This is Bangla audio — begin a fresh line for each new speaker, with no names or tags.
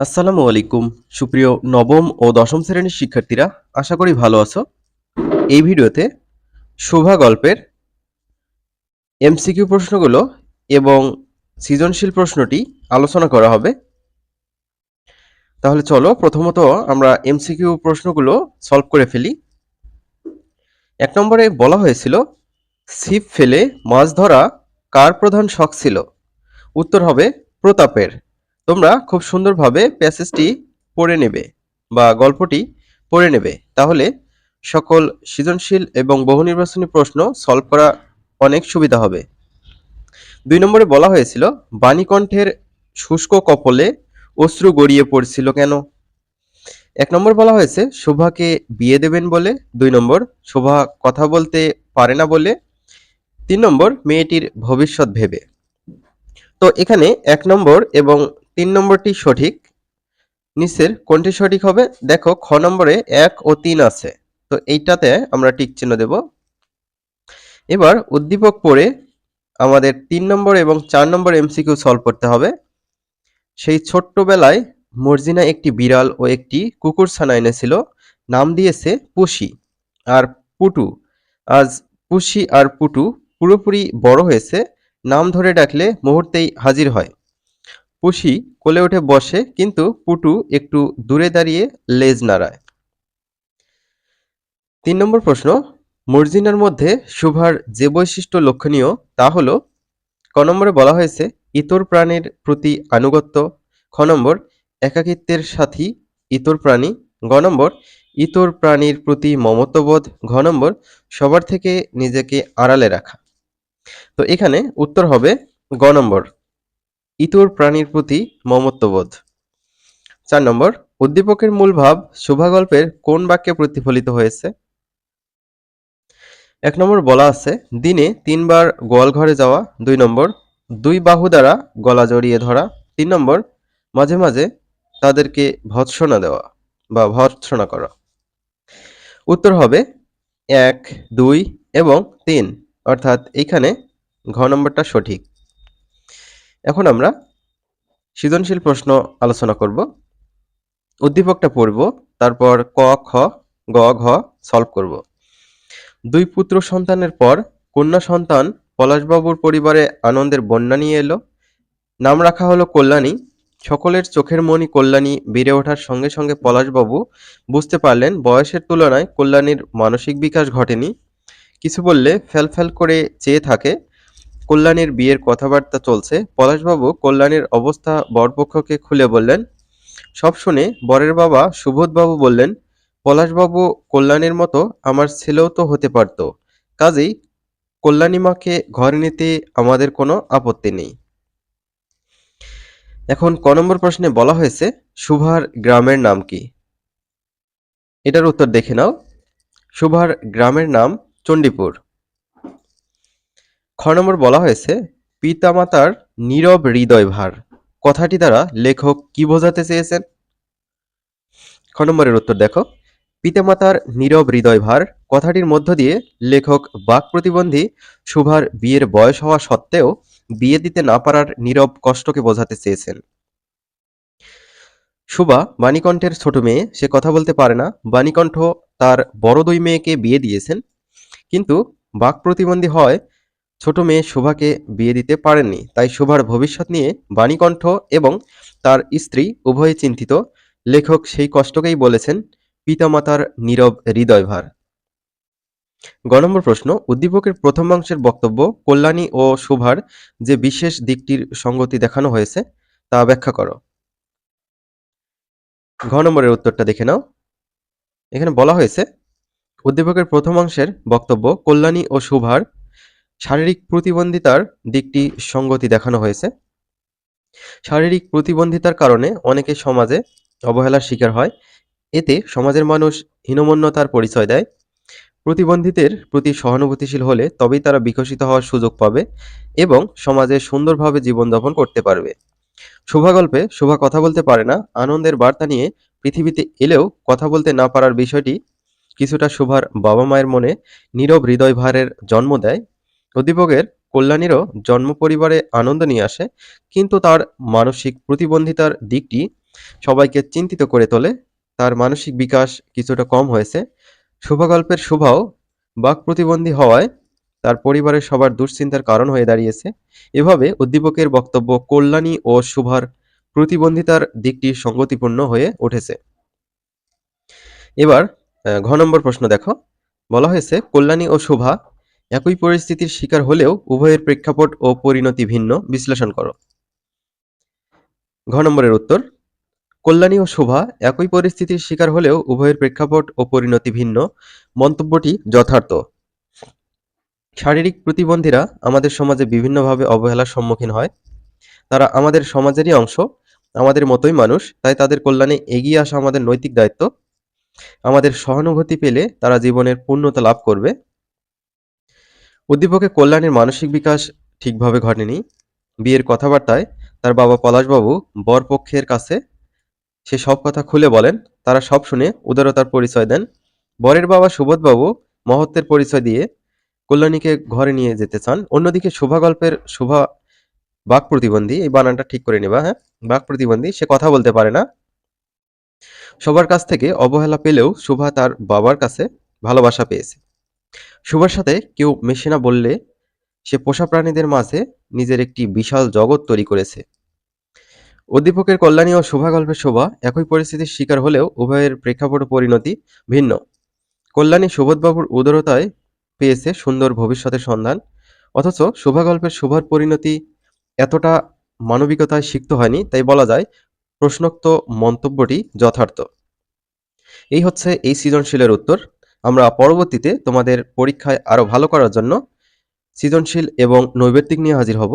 আসসালামু আলাইকুম। সুপ্রিয় নবম ও দশম শ্রেণির শিক্ষার্থীরা, আশা করি ভালো আছো। এই ভিডিওতে শোভা গল্পের এমসিকিউ প্রশ্নগুলো এবং সৃজনশীল প্রশ্নটি আলোচনা করা হবে। তাহলে চলো, প্রথমত আমরা এমসিকিউ প্রশ্নগুলো সলভ করে ফেলি। এক নম্বরে বলা হয়েছিল, ছিপ ফেলে মাছ ধরা কার প্রধান শখ ছিল? উত্তর হবে, প্রতাপের। তোমরা খুব সুন্দরভাবে প্যাসেজটি পড়ে নেবে বা গল্পটি পড়ে নেবে। তাহলে সকল সৃজনশীল এবং বহু নির্বাচনী প্রশ্ন সলভ করা অনেক সুবিধা হবে। দুই নম্বরে বলা হয়েছিল, বাণীকণ্ঠের শুষ্ক কপলে অশ্রু গড়িয়ে পড়ছিল কেন? এক নম্বর বলা হয়েছে, শোভাকে বিয়ে দেবেন বলে। দুই নম্বর, শোভা কথা বলতে পারে না বলে। তিন নম্বর, মেয়েটির ভবিষ্যৎ ভেবে। তো এখানে এক নম্বর এবং তিন নম্বরটি সঠিক। নিচের কোনটি সঠিক হবে? দেখো, খ নম্বরে এক ও তিন আছে। তো এইটাতে আমরা টিক চিহ্ন দেব। এবার উদ্দীপক পড়ে আমাদের তিন নম্বর এবং চার নম্বর এমসিকিউ সলভ করতে হবে। সেই ছোট্টবেলায় মর্জিনা একটি বিড়াল ও একটি কুকুর ছানা এনেছিল। নাম দিয়েছে পুষি আর পুটু। আজ পুষি আর পুটু পুরোপুরি বড় হয়েছে। নাম ধরে ডাকলে মুহূর্তেই হাজির হয়। পুষি কোলে উঠে বসে, কিন্তু পুটু একটু দূরে দাঁড়িয়ে লেজ নাড়ায়। তিন নম্বর প্রশ্ন, মর্জিনার মধ্যে শুভার যে বৈশিষ্ট্য লক্ষণীয় তা হল, ক নম্বরে বলা হয়েছে, ইতর প্রাণীর প্রতি আনুগত্য, খ নম্বর, একাকিত্বের সাথী ইতর প্রাণী, গ নম্বর, ইতর প্রাণীর প্রতি মমত্ববোধ, ঘ নম্বর, সবার থেকে নিজেকে আড়ালে রাখা। তো এখানে উত্তর হবে গ নম্বর। ইতর প্রাণীর প্রতি মমত্ববোধ। চার নম্বর, উদ্দীপকের মূল ভাব শুভাগল্পের কোন বাক্যে প্রতিফলিত হয়েছে? এক নম্বর বলা আছে, দিনে তিনবার গোয়াল ঘরে যাওয়া। দুই নম্বর, দুই বাহু দ্বারা গলা জড়িয়ে ধরা। তিন নম্বর, মাঝে মাঝে তাদেরকে ভৎসনা দেওয়া বা ভৎসনা করা। উত্তর হবে এক, দুই এবং তিন। অর্থাৎ এইখানে ঘ নম্বরটা সঠিক। এখন আমরা সৃজনশীল প্রশ্ন আলোচনা করব। উদ্দীপকটা পড়ব, তারপর ক, খ, গ, ঘ সলভ করব। দুই পুত্র সন্তানের পর কন্যা সন্তান পলাশবাবুর পরিবারে আনন্দের বন্যা নিয়ে এলো। নাম রাখা হলো কল্যাণী। সকলের চোখের মনি কল্যাণী বেড়ে ওঠার সঙ্গে সঙ্গে পলাশবাবু বুঝতে পারলেন, বয়সের তুলনায় কল্যাণীর মানসিক বিকাশ ঘটেনি। কিছু বললে ফ্যাল করে চেয়ে থাকে। কল্যাণীর বিয়ের কথাবার্তা চলছে। পলাশবাবু কল্যাণীর অবস্থা বরপক্ষকে খুলে বললেন, সব শুনে বরের বাবা সুবোধবাবু বললেন, পলাশবাবু কল্যাণীর মতো আমার ছেলেও তো হতে পারত। কাজেই কল্যাণীমাকে ঘরে নিতে আমাদের কোনো আপত্তি নেই। এখন ক নম্বর প্রশ্নে বলা হয়েছে, সুভার গ্রামের নাম কি? এটার উত্তর দেখে নাও। সুভার গ্রামের নাম চণ্ডীপুর। খ নম্বর বলা হয়েছে, পিতামাতার নীরব হৃদয় ভার। কথাটি দ্বারা লেখক কি বোঝাতে চেয়েছেন? খ নম্বরের উত্তর দেখো। পিতামাতার নীরব হৃদয় ভার, কথাটির মধ্য দিয়ে লেখক বাক প্রতিবন্ধী শুভার বিয়ের বয়স হওয়া সত্ত্বেও বিয়ে দিতে না পারার নীরব কষ্টকে বোঝাতে চেয়েছেন। শুভা বাণীকণ্ঠের ছোট মেয়ে, সে কথা বলতে পারে না। বাণীকণ্ঠ তার বড় দুই মেয়েকে বিয়ে দিয়েছেন। কিন্তু বাক প্রতিবন্ধী হয় ছোট মেয়ে শোভাকে বিয়ে দিতে পারেননি, তাই শোভার ভবিষ্যৎ নিয়ে বাণীকণ্ঠ এবং তার স্ত্রী উভয়ে চিন্তিত। লেখক সেই কষ্টকেই বলেছেন, পিতামাতার নীরব হৃদয়ভার। গ নম্বর প্রশ্ন, উদ্দীপকের প্রথম অংশের বক্তব্য কল্যাণী ও শোভার যে বিশেষ দিকটির সঙ্গতি দেখানো হয়েছে, তা ব্যাখ্যা করো। ঘ নম্বরের উত্তরটা দেখে নাও। এখানে বলা হয়েছে, উদ্দীপকের প্রথম অংশের বক্তব্য কল্যাণী ও শোভার শারীরিক প্রতিবন্ধিতার দিকটি সঙ্গতি দেখানো হয়েছে। শারীরিক প্রতিবন্ধিতার কারণে অনেকে সমাজে অবহেলার শিকার হয়। এতে সমাজের মানুষ হীনমন্যতার পরিচয় দেয়। প্রতিবন্ধীদের প্রতি সহানুভূতিশীল হলে তবেই তারা বিকশিত হওয়ার সুযোগ পাবে এবং সমাজে সুন্দরভাবে জীবনযাপন করতে পারবে। শোভা গল্পে শোভা কথা বলতে পারে না, আনন্দের বার্তা নিয়ে পৃথিবীতে এলেও কথা বলতে না পারার বিষয়টি কিছুটা শোভার বাবা মায়ের মনে নীরব হৃদয় ভারের জন্ম দেয়। অধ্যাপকের কল্যাণীরও জন্ম পরিবারে আনন্দ নিয়ে আসে, কিন্তু তার মানসিক প্রতিবন্ধিতার দিকটি সবাইকে চিন্তিত করে তোলে। তার মানসিক বিকাশ কিছুটা কম হয়েছে। শুভগল্পের শুভাও বাক প্রতিবন্ধী হওয়ায় তার পরিবারের সবার দুশ্চিন্তার কারণ হয়ে দাঁড়িয়েছে। এভাবে উদ্দীপকের বক্তব্য কল্যাণী ও শুভার প্রতিবন্ধিতার দিকটি সঙ্গতিপূর্ণ হয়ে উঠেছে। এবার ঘ নম্বর প্রশ্ন দেখো। বলা হয়েছে, কল্যাণী ও শোভা একই পরিস্থিতির শিকার হলেও উভয়ের প্রেক্ষাপট ও পরিণতি ভিন্ন। বিশ্লেষণ করো। ঘ নম্বরের উত্তর, কল্যাণী ও শোভা একই পরিস্থিতির শিকার হলেও উভয়ের প্রেক্ষাপট ও পরিণতি ভিন্ন। মন্তব্যটি যথার্থ। শারীরিক প্রতিবন্ধীরা আমাদের সমাজে বিভিন্নভাবে অবহেলার সম্মুখীন হয়। তারা আমাদের সমাজেরই অংশ, আমাদের মতোই মানুষ, তাই তাদের কল্যাণে এগিয়ে আসা আমাদের নৈতিক দায়িত্ব। আমাদের সহানুভূতি পেলে তারা জীবনের পূর্ণতা লাভ করবে। উদ্দীপকে কল্যাণের মানসিক বিকাশ ঠিকভাবে ঘটেনি। বিয়ের কথাবার্তায় তার বাবা পলাশবাবু বরপক্ষের কাছে সে সব কথা খুলে বলেন। তারা সব শুনে উদারতার পরিচয় দেন। বরের বাবা সুবোধবাবু মহত্বের পরিচয় দিয়ে কল্যাণীকে ঘরে নিয়ে যেতে চান। অন্যদিকে শোভা গল্পের শোভা বাক প্রতিবন্ধী, এই বানানটা ঠিক করে নেবা হ্যাঁ? বাক প্রতিবন্ধী, সে কথা বলতে পারে না। সবার কাছ থেকে অবহেলা পেলেও শোভা তার বাবার কাছে ভালোবাসা পেয়েছে। শোভার সাথে কেউ মেশে না বললে সে পোষা প্রাণীদের মাঝে নিজের একটি বিশাল জগৎ তৈরি করেছে। উদ্দীপকের কল্যাণী ও শোভা গল্পের শোভা একই পরিস্থিতির শিকার হলেও উভয়ের প্রেক্ষাপট পরিণতি ভিন্ন। কল্যাণী সুবোধবাবুর উদারতায় পেয়েছে সুন্দর ভবিষ্যতের সন্ধান, অথচ শোভা গল্পের শোভার পরিণতি এতটা মানবিকতায় সিক্ত হয়নি, তাই বলা যায় প্রশ্নোক্ত মন্তব্যটি যথার্থ। এই হচ্ছে এই সৃজনশীলের উত্তর। আমরা পরবর্তীতে তোমাদের পরীক্ষায় আরও ভালো করার জন্য সৃজনশীল এবং নৈবেত্তিক নিয়ে হাজির হব।